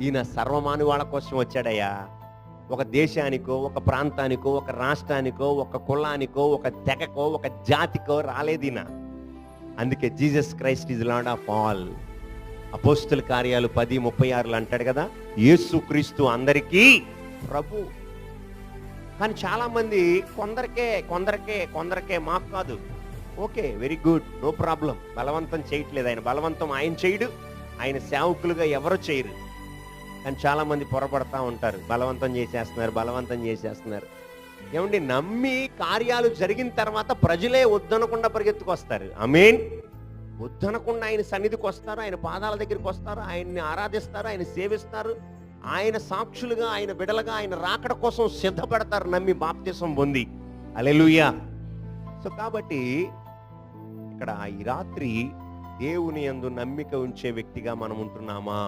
ఈయన సర్వమానవాళ కోసం వచ్చాడయ్యా. ఒక దేశానికో ఒక ప్రాంతానికో ఒక రాష్ట్రానికో ఒక కులానికో ఒక తెగకో ఒక జాతికో రాలేదు ఈయన. అందుకే Jesus Christ is lord of all. అపోస్తుల కార్యాలు పది ముప్పై ఆరులు అంటాడు కదా యేసు క్రీస్తు అందరికీ ప్రభు. కానీ చాలామంది కొందరికే కొందరికే కొందరికే మాకు కాదు. Okay very good no problem. బలవంతం చేయట్లేదు ఆయన. బలవంతం ఆయన చేయడు. ఆయన సేవకులుగా ఎవరు చేయరు. కానీ చాలా మంది పొరపడతా ఉంటారు. బలవంతం చేసేస్తున్నారు బలవంతం చేసేస్తున్నారు. ఏమండి నమ్మి కార్యాలు జరిగిన తర్వాత ప్రజలే వద్దనకుండా పరిగెత్తుకొస్తారు. మీన్ వద్దనకుండా ఆయన సన్నిధికి వస్తారు ఆయన పాదాల దగ్గరికి వస్తారు ఆయన్ని ఆరాధిస్తారు ఆయన సేవిస్తారు. ఆయన సాక్షులుగా ఆయన బిడలుగా ఆయన రాకడ కోసం సిద్ధపడతారు నమ్మి బాప్తిసం పొంది. అలెలుయా సో కాబట్టి ఇక్కడ ఈ రాత్రి దేవుని యందు నమ్మిక ఉంచే వ్యక్తిగా మనం ఉంటున్నామా